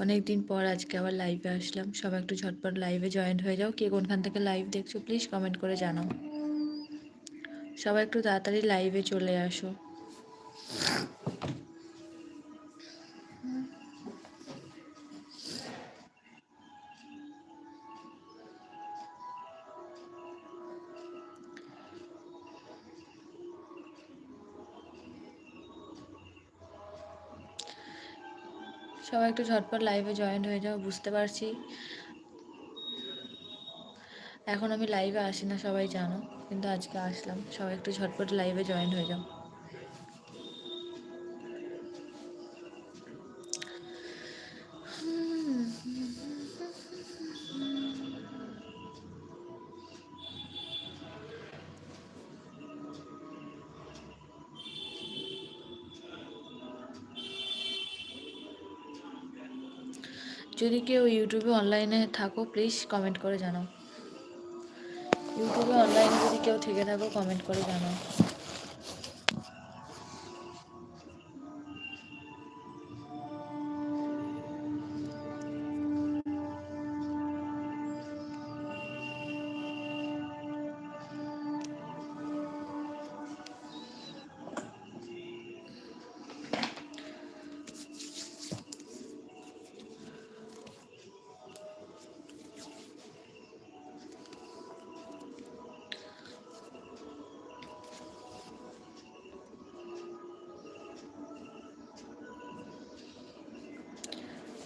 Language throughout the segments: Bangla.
অনেক দিন পর আজকে আবার লাইভে আসলাম। সবাই একটু ঝটপট লাইভে জয়েন হয়ে যাও। কে কোনখান থেকে লাইভ দেখছ প্লিজ কমেন্ট করে জানাও। সবাই একটু তাড়াতাড়ি লাইভে চলে আসো। সবাই একটু ঝটপট লাইভে জয়েন হয়ে যাও, বুঝতে পারছি। এখন আমি লাইভে আসি না সবাই জানো। কিন্তু আজকে আসলাম। সবাই একটু ঝটপট লাইভে জয়েন হয়ে যাও। যদি কেউ ইউটিউবে অনলাইনে থাকো প্লিজ কমেন্ট করে জানাও। ইউটিউবে অনলাইনে যদি কেউ থেকে থাকো কমেন্ট করে জানাও।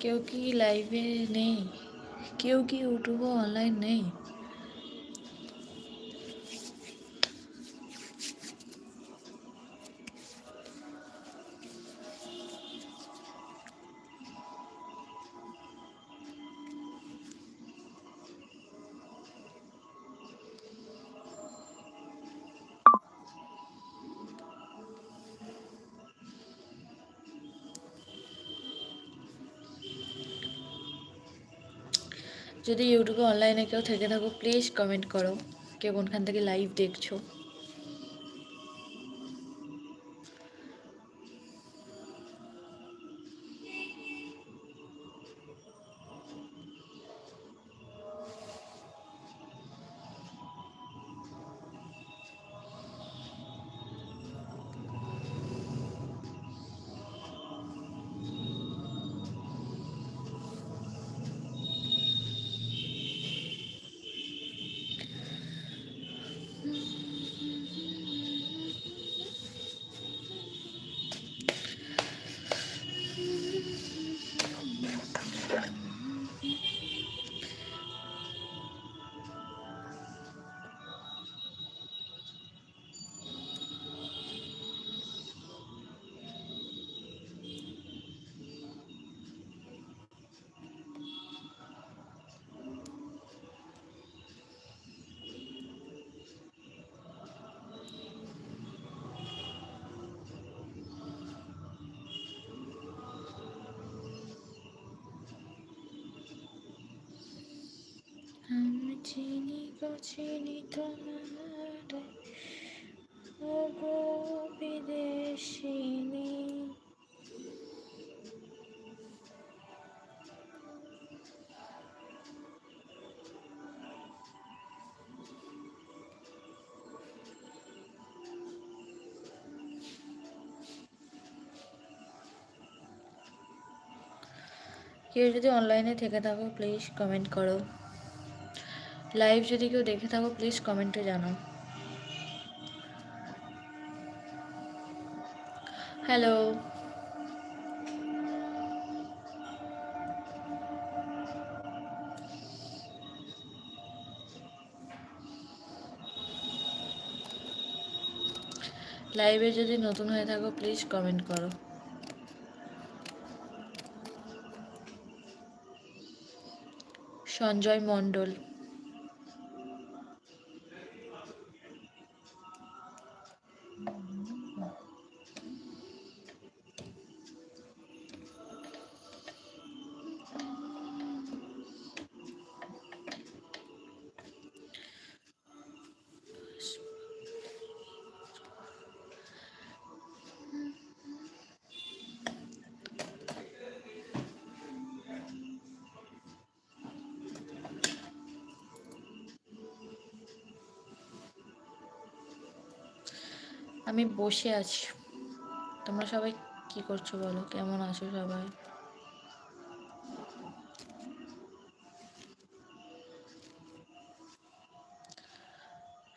কেউ কি লাইভে নেই কেউ কি ইউটিউবে যদি ইউটিউবে অনলাইনে কেউ থেকে থাকো প্লিজ কমেন্ট করো। কেউ কোনখান থেকে লাইভ দেখছ। চিনি গো চিনি তোমার ওগো বিদেশিনী কেউ যদি অনলাইনে থেকে থাকো প্লিজ কমেন্ট করো। লাইভ যদি কেউ দেখে থাকো প্লিজ কমেন্টে জানাও। হ্যালো লাইভে যদি নতুন হয়ে থাকো প্লিজ কমেন্ট করো। সঞ্জয় মণ্ডল। আমি বসে আছি। তোমরা সবাই কি করছ বলো? কেমন আছো সবাই?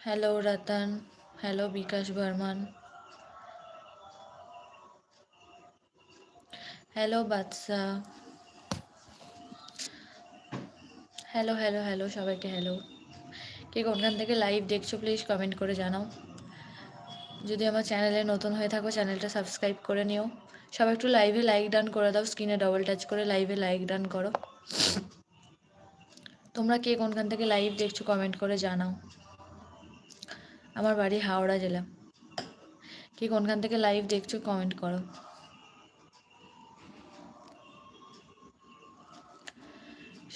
Hello Ratan hello Bikash Barman hello Badsha hello hello hello সবাইকে হ্যালো কে কোনখান থেকে লাইভ দেখছ প্লিজ কমেন্ট করে জানাও। যদি আমার চ্যানেলে নতুন হয়ে থাকো, চ্যানেলটা সাবস্ক্রাইব করে নিও। সবাই একটু লাইভে লাইক ডান করে দাও স্ক্রিনে ডবল টাচ করে লাইভে লাইক ডান করো। তোমরা কে কোনখান থেকে লাইভ দেখছ কমেন্ট করে জানাও। আমার বাড়ি হাওড়া জেলা। কে কোনখান থেকে লাইভ দেখছ কমেন্ট করো।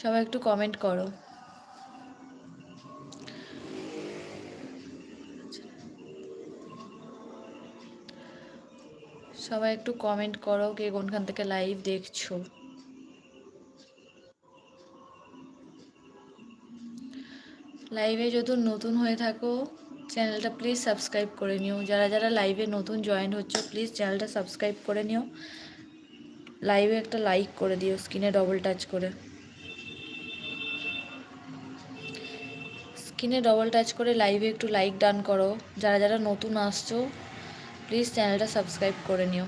সবাই একটু কমেন্ট করো। সবাই একটু কমেন্ট করো কে কোনখান থেকে লাইভ দেখছ। লাইভে যদি নতুন হয়ে থাকো চ্যানেলটা প্লিজ সাবস্ক্রাইব করে নিও। যারা যারা লাইভে নতুন জয়েন হচ্ছে প্লিজ চ্যানেলটা সাবস্ক্রাইব করে নিও। লাইভে একটা লাইক করে দিও স্ক্রিনে ডবল টাচ করে। স্ক্রিনে ডবল টাচ করে লাইভে একটু লাইক ডান করো। যারা যারা নতুন আসছো প্লিজ চ্যানেলটা সাবস্ক্রাইব করে নিও।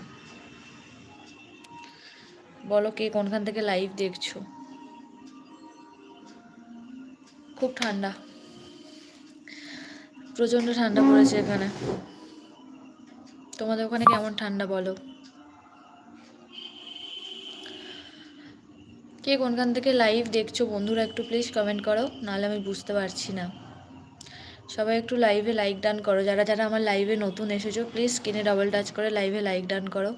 বলো কে কোনখান থেকে লাইভ দেখছ? খুব ঠান্ডা। প্রচণ্ড ঠান্ডা পড়েছে এখানে। তোমাদের ওখানে কেমন ঠান্ডা বলো? কে কোনখান থেকে লাইভ দেখছ বন্ধুরা একটু প্লিজ কমেন্ট করো, নাহলে আমি বুঝতে পারছি না। সবাই একটু লাইভে লাইক ডান করো। যারা যারা আমার লাইভে নতুন এসেছ প্লিজ স্ক্রিনে ডবল টাচ করে লাইভে লাইক ডান করো।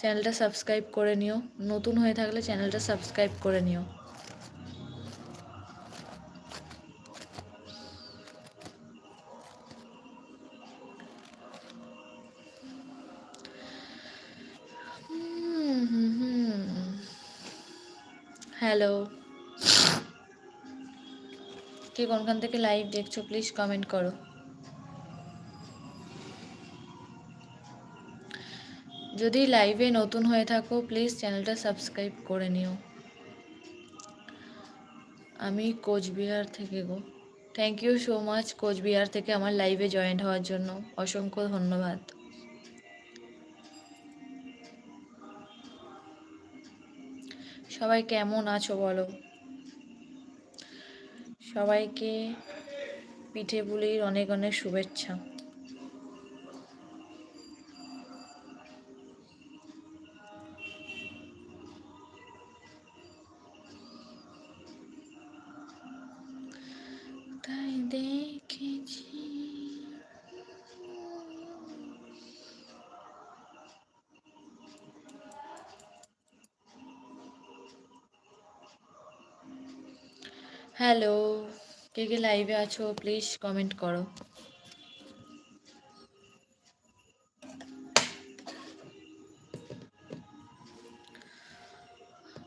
চ্যানেলটা সাবস্ক্রাইব করে নিও। নতুন হয়ে থাকলে চ্যানেলটা সাবস্ক্রাইব করে নিও। হ্যালো কে কোনখান থেকে লাইভ দেখছ প্লিজ কমেন্ট করো। যদি লাইভে নতুন হয়ে থাকো প্লিজ চ্যানেলটা সাবস্ক্রাইব করে নিও। আমি কোচবিহার থেকে গো। Thank you so much Cooch Behar থেকে আমার লাইভে জয়েন্ট হওয়ার জন্য। অসংখ্য ধন্যবাদ। সবাই কেমন আছো বলো? সবাইকে পিঠে পুলির অনেক অনেক শুভেচ্ছা। হ্যালো, কে কে লাইভে আছো? প্লিজ কমেন্ট করো।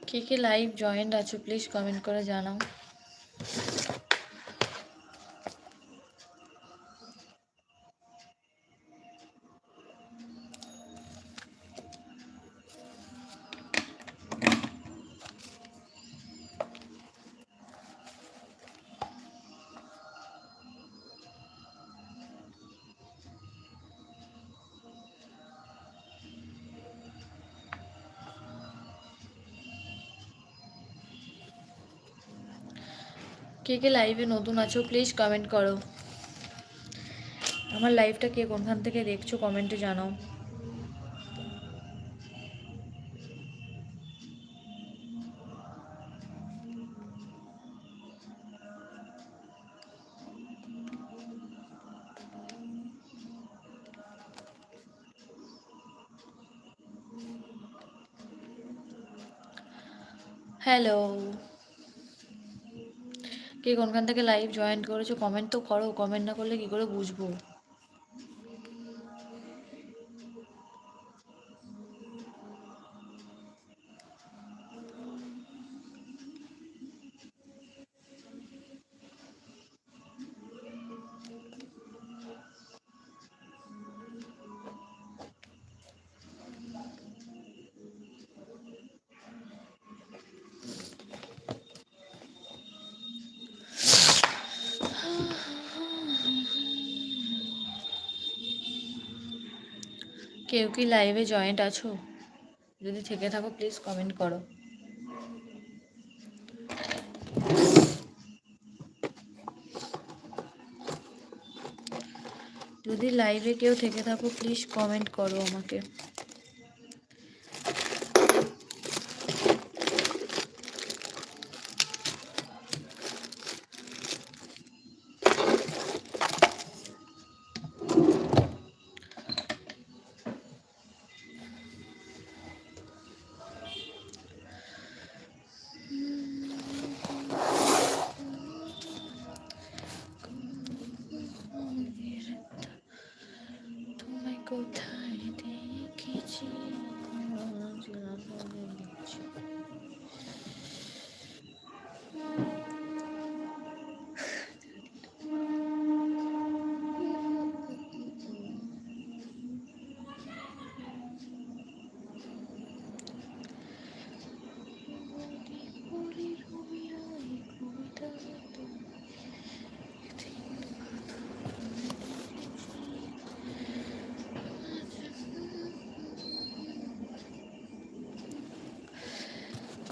কে কে লাইভ জয়েন্ট আছো? প্লিজ কমেন্ট করে জানাও। কে কে লাইভে নতুন আছো প্লিজ কমেন্ট করো। আমার লাইভটা কে, কোনখান থেকে দেখছ কমেন্টে জানাও। হ্যালো কে কোনখান থেকে লাইভ জয়েন করেছ কমেন্ট তো করো কমেন্ট না করলে কি করে বুঝব? কেউ কি লাইভে জয়েন্ট আছো? যদি থেকে থাকো প্লিজ কমেন্ট করো। যদি লাইভে কেউ থেকে থাকো প্লিজ কমেন্ট করো আমাকে।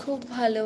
খুব ভালো।